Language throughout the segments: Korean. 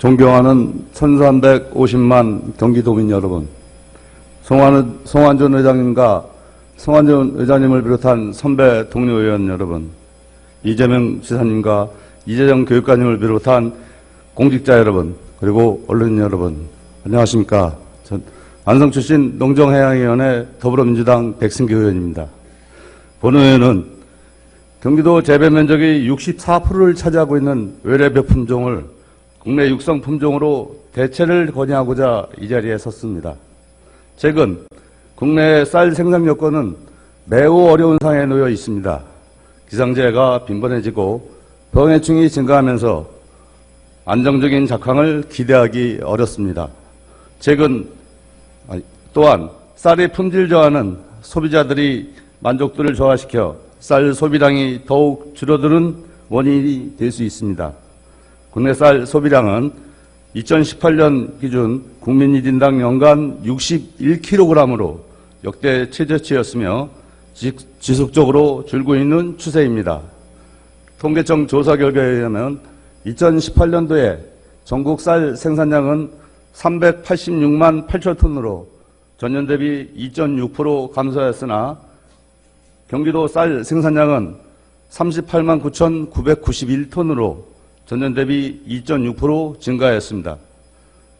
존경하는 1350만 경기도민 여러분, 송환, 송환준 의장님과 송환준 의장님을 비롯한 선배 동료 의원 여러분, 이재명 지사님과 이재정 교육관님을 비롯한 공직자 여러분, 그리고 언론 여러분, 안녕하십니까. 전 안성 출신 농정해양위원회 더불어민주당 백승기 의원입니다. 본 의원은 경기도 재배 면적이 64%를 차지하고 있는 외래벽 품종을 국내 육성 품종으로 대체를 건의하고자 이 자리에 섰습니다. 최근 국내 쌀 생산 여건은 매우 어려운 상황에 놓여 있습니다. 기상재해가 빈번해지고 병해충이 증가하면서 안정적인 작황을 기대하기 어렵습니다. 최근 또한 쌀의 품질 저하는 소비자들이 만족도를 저하시켜 쌀 소비량이 더욱 줄어드는 원인이 될 수 있습니다. 국내 쌀 소비량은 2018년 기준 국민 1인당 연간 61kg으로 역대 최저치였으며 지- 지속적으로 줄고 있는 추세입니다. 통계청 조사 결과에 의하면 2018년도에 전국 쌀 생산량은 386만 8천 톤으로 전년 대비 2.6% 감소했으나 경기도 쌀 생산량은 38만 9,991톤으로 전년 대비 2.6% 증가했습니다.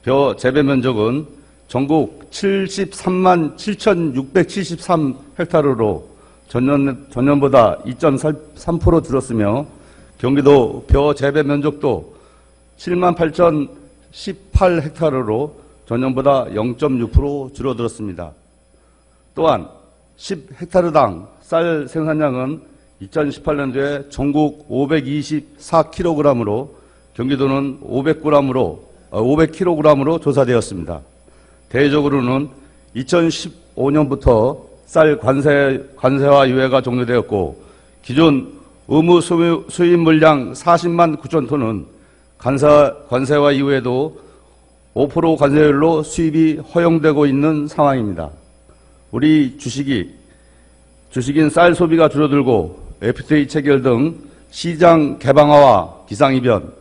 벼 재배 면적은 전국 73만 7,673 헥타르로 전년, 전년보다 2.3% 줄었으며 경기도 벼 재배 면적도 7만 8,018 헥타르로 전년보다 0.6% 줄어들었습니다. 또한 10헥타르당 쌀 생산량은 2018년도에 전국 524kg으로 경기도는 500g으로 500kg으로 조사되었습니다. 대외적으로는 2015년부터 쌀 관세 관세와 유예가 종료되었고 기존 의무 수입, 물량 40만 9천 톤은 관사, 관세와 이후에도 5% 관세율로 수입이 허용되고 있는 상황입니다. 우리 주식이 주식인 쌀 소비가 줄어들고 FTA 체결 등 시장 개방화와 기상이변,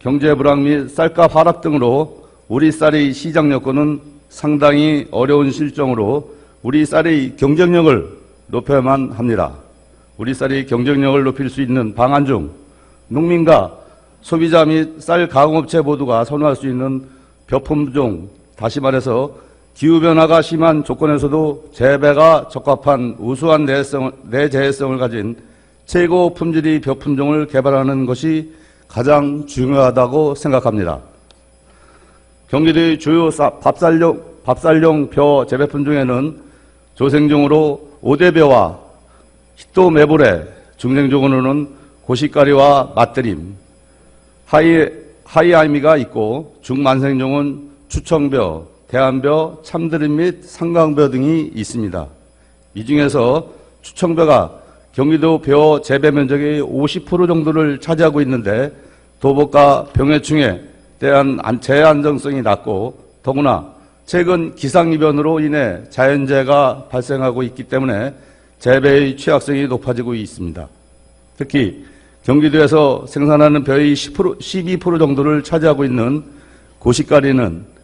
경제 불황 및 쌀값 하락 등으로 우리 쌀의 시장 여건은 상당히 어려운 실정으로 우리 쌀의 경쟁력을 높여야만 합니다. 우리 쌀의 경쟁력을 높일 수 있는 방안 중 농민과 소비자 및 쌀 가공업체 모두가 선호할 수 있는 벼품종, 다시 말해서 기후변화가 심한 조건에서도 재배가 적합한 우수한 내성, 내재해성을 가진 최고 품질의 벼품종을 개발하는 것이 가장 중요하다고 생각합니다. 경기도의 주요 쌀- 밥쌀용, 밥쌀용 벼 재배품 중에는 조생종으로 오대벼와 히토 메보레, 중생종으로는 고시가리와 맛들임, 하이, 하이아이미가 있고 중만생종은 추청벼, 대한벼, 참드림 및 상강벼 등이 있습니다. 이 중에서 추청벼가 경기도 벼 재배 면적의 50% 정도를 차지하고 있는데 도복과 병해충에 대한 안- 재안정성이 낮고 더구나 최근 기상이변으로 인해 자연재해가 발생하고 있기 때문에 재배의 취약성이 높아지고 있습니다. 특히 경기도에서 생산하는 벼의 10%, 12% 정도를 차지하고 있는 고시가리는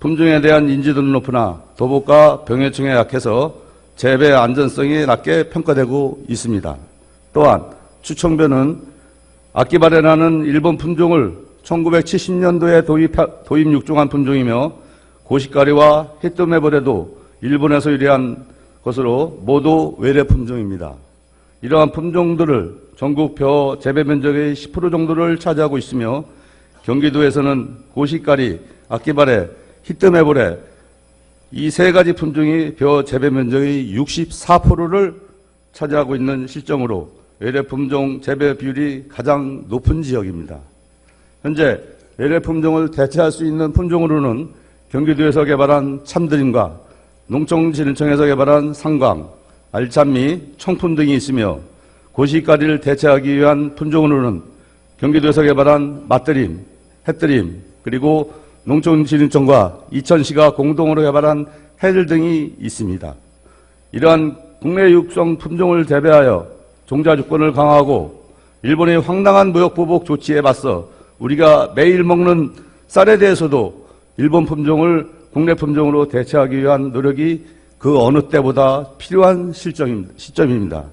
품종에 대한 인지도는 높으나 도복과 병해충에 약해서 재배 안전성이 낮게 평가되고 있습니다. 또한 추청벼는 악기발해라는 일본 품종을 1970년도에 도입, 도입 육종한 품종이며 고시가리와 히토메볼에도 일본에서 유래한 것으로 모두 외래 품종입니다. 이러한 품종들을 전국 벼 재배 면적의 10% 정도를 차지하고 있으며 경기도에서는 고시가리, 악기발해, 히트메볼에 이세 가지 품종이 벼 재배 면적의 64%를 차지하고 있는 실정으로 외래 품종 재배 비율이 가장 높은 지역입니다. 현재 외래 품종을 대체할 수 있는 품종으로는 경기도에서 개발한 참드림과 농촌진흥청에서 개발한 상광, 알참미, 청품 등이 있으며 고시가리를 대체하기 위한 품종으로는 경기도에서 개발한 맛드림, 햇드림, 그리고 농촌진흥청과 이천시가 공동으로 개발한 해들 등이 있습니다. 이러한 국내 육성 품종을 대비하여 종자 주권을 강화하고 일본의 황당한 무역 보복 조치에 맞서 우리가 매일 먹는 쌀에 대해서도 일본 품종을 국내 품종으로 대체하기 위한 노력이 그 어느 때보다 필요한 시점입니다.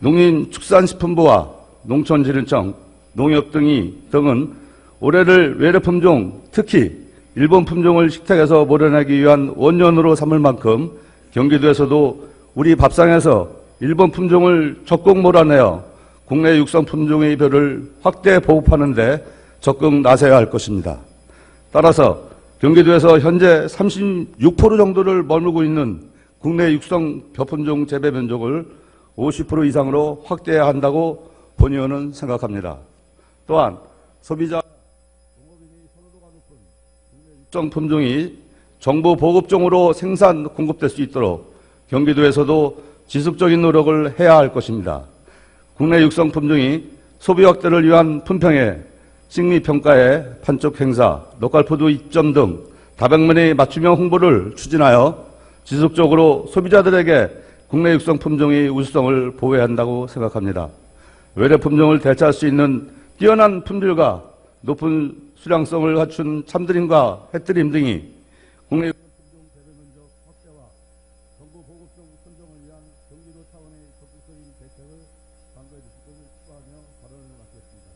농林축산식품부와 농촌진흥청, 농협 등이 등은 올해를 외래 품종, 특히 일본 품종을 식탁에서 몰아내기 위한 원년으로 삼을 만큼 경기도에서도 우리 밥상에서 일본 품종을 적극 몰아내어 국내 육성 품종의 벼를 확대 보급하는 데 적극 나서야 할 것입니다. 따라서 경기도에서 현재 36% 정도를 머물고 있는 국내 육성 벼품종 재배 면적을 50% 이상으로 확대해야 한다고 본 의원은 생각합니다. 또한 소비자 육성 품종이 정부 보급종으로 생산 공급될 수 있도록 경기도에서도 지속적인 노력을 해야 할 것입니다. 국내 육성 품종이 소비 확대를 위한 품평회, 식미 평가회, 판촉 행사, 녹갈포도 입점 등 다방면의 맞춤형 홍보를 추진하여 지속적으로 소비자들에게 국내 육성 품종의 우수성을 보호해야 한다고 생각합니다. 외래 품종을 대체할 수 있는 뛰어난 품질과 높은 수량성을 갖춘 참드림과 해뜨림 등이 국내 대책을 강구해 주실 것을 추구하며 발언을 마치겠습니다.